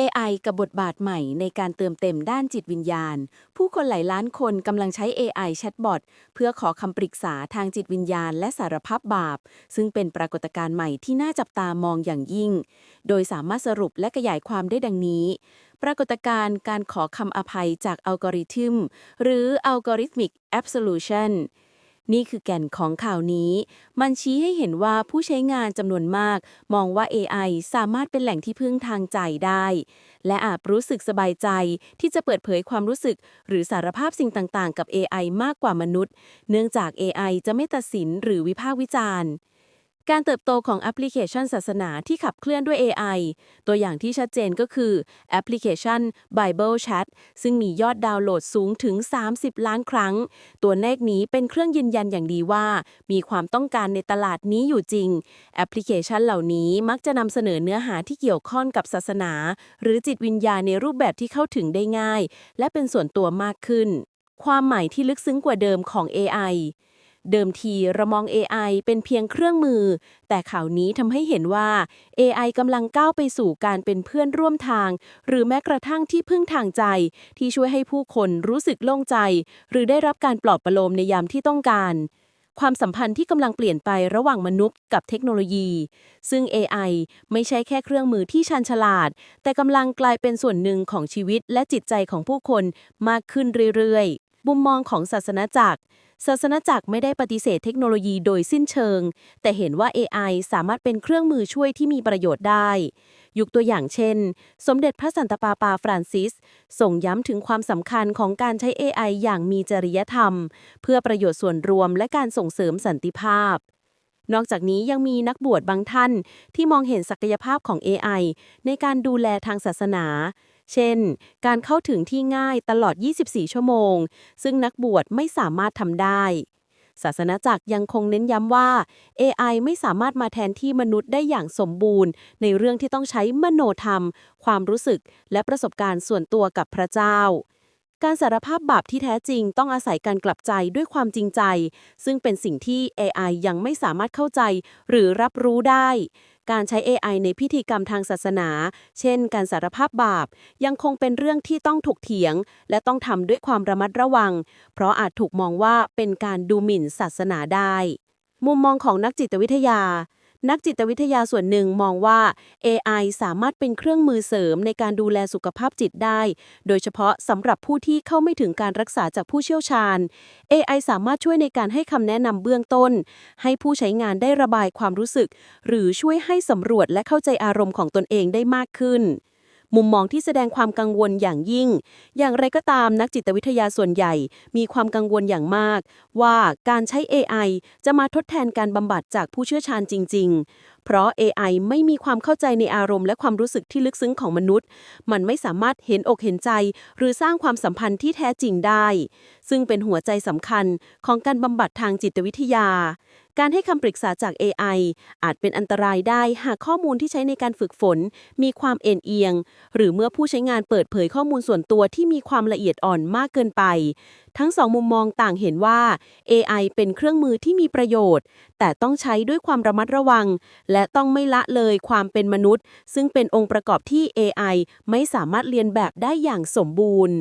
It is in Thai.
AI กับบทบาทใหม่ในการเติมเต็มด้านจิตวิญญาณ ผู้คนหลายล้านคนกำลังใช้ AI แชทบอทเพื่อขอคำปรึกษาทางจิตวิญญาณและสารภาพบาป ซึ่งเป็นปรากฏการณ์ใหม่ที่น่าจับตามองอย่างยิ่ง โดยสามารถสรุปและขยายความได้ดังนี้ ปรากฏการณ์การขอคำอภัยจากอัลกอริทึม หรือ Algorithmic Absolution นี่คือแก่นของข่าวนี้ มันชี้ให้เห็นว่าผู้ใช้งานจำนวนมาก มองว่า AI สามารถเป็นแหล่งที่พึ่งทางใจได้ และอาจรู้สึกสบายใจที่จะเปิดเผยความรู้สึก หรือสารภาพสิ่งต่างๆ กับ AI มากกว่ามนุษย์ เนื่องจาก AI จะไม่ตัดสินหรือวิพากษ์วิจารณ์ การเติบโตของแอปพลิเคชันศาสนาที่ขับเคลื่อนด้วย AI ตัวอย่างที่ชัดเจนก็คือแอปพลิเคชัน Bible Chat ซึ่งมียอดดาวน์โหลดสูงถึง 30 ล้านครั้ง ตัวเลขนี้เป็นเครื่องยืนยันอย่างดีว่า มีความต้องการในตลาดนี้อยู่จริง แอปพลิเคชันเหล่านี้มักจะนำเสนอเนื้อหาที่เกี่ยวข้องกับศาสนา หรือจิตวิญญาณในรูปแบบที่เข้าถึงได้ง่าย และเป็นส่วนตัวมากขึ้น ความหมายที่ลึกซึ้งกว่าเดิมของ AI เดิมทีเรามอง AI เป็นเพียงเครื่องมือ แต่ข่าวนี้ทำให้เห็นว่า AI กำลังก้าวไปสู่การเป็นเพื่อนร่วมทาง หรือแม้กระทั่งที่พึ่งทางใจ ที่ช่วยให้ผู้คนรู้สึกโล่งใจ หรือได้รับการปลอบประโลมในยามที่ต้องการ ความสัมพันธ์ที่กำลังเปลี่ยนไประหว่างมนุษย์กับเทคโนโลยี ซึ่ง AI ไม่ใช่แค่เครื่องมือที่ชันฉลาด แต่กำลังกลายเป็นส่วนหนึ่งของชีวิตและจิตใจของผู้คนมากขึ้นเรื่อยๆมุมมองของศาสนาจักร ศาสนาจักรไม่ได้ปฏิเสธเทคโนโลยีโดยสิ้นเชิง แต่เห็นว่า AI สามารถเป็นเครื่องมือช่วยที่มีประโยชน์ได้ ยกตัวอย่างเช่น สมเด็จพระสันตะปาปาฟรานซิส ส่งย้ำถึงความสำคัญของการใช้ AI อย่างมีจริยธรรม เพื่อประโยชน์ส่วนรวมและการส่งเสริมสันติภาพ นอกจากนี้ยังมีนักบวชบางท่านที่มองเห็นศักยภาพของ AI ในการดูแลทางศาสนา เช่น การเข้าถึงที่ง่ายตลอด 24 ชั่วโมง ซึ่งนักบวชไม่สามารถทำได้ ศาสนาจักรยังคงเน้นย้ำว่า AI ไม่สามารถมาแทนที่มนุษย์ได้อย่างสมบูรณ์ ในเรื่องที่ต้องใช้มโนธรรม ความรู้สึก และประสบการณ์ส่วนตัวกับพระเจ้าการสารภาพบาปที่แท้จริงต้องอาศัยการกลับใจด้วยความจริงใจ ซึ่งเป็นสิ่งที่ AI ยังไม่สามารถเข้าใจหรือรับรู้ได้ การใช้ AI ในพิธีกรรมทางศาสนา เช่น การสารภาพบาป ยังคงเป็นเรื่องที่ต้องถกเถียง และต้องทำด้วยความระมัดระวัง เพราะอาจถูกมองว่าเป็นการดูหมิ่นศาสนาได้ มุมมองของนักจิตวิทยา นักจิตวิทยาส่วนหนึ่งมองว่า AI สามารถเป็นเครื่องมือเสริมในการดูแลสุขภาพจิตได้ โดยเฉพาะสำหรับผู้ที่เข้าไม่ถึงการรักษาจากผู้เชี่ยวชาญ AI สามารถช่วยในการให้คำแนะนำเบื้องต้น ให้ผู้ใช้งานได้ระบายความรู้สึก หรือช่วยให้สำรวจและเข้าใจอารมณ์ของตนเองได้มากขึ้น มุมมองที่แสดงความกังวลอย่างยิ่ง อย่างไรก็ตามนักจิตวิทยาส่วนใหญ่ มีความกังวลอย่างมาก ว่าการใช้ AI จะมาทดแทนการบำบัดจากผู้เชี่ยวชาญจริง ๆเพราะ AI ไม่มีความเข้าใจในอารมณ์และความรู้สึกที่ลึกซึ้งของมนุษย์ มันไม่สามารถเห็นอกเห็นใจ หรือสร้างความสัมพันธ์ที่แท้จริงได้ ซึ่งเป็นหัวใจสำคัญของการบำบัดทางจิตวิทยา การให้คำปรึกษาจาก AI อาจเป็นอันตรายได้หากข้อมูลที่ใช้ในการฝึกฝน มีความเอ็นเอียง หรือเมื่อผู้ใช้งานเปิดเผยข้อมูลส่วนตัวที่มีความละเอียดอ่อนมากเกินไป ทั้งสองมุมมองต่างเห็นว่า AI เป็นเครื่องมือที่มีประโยชน์ แต่ต้องใช้ด้วยความระมัดระวังและต้องไม่ละเลยความเป็นมนุษย์ ซึ่งเป็นองค์ประกอบที่ AI ไม่สามารถเรียนแบบได้อย่างสมบูรณ์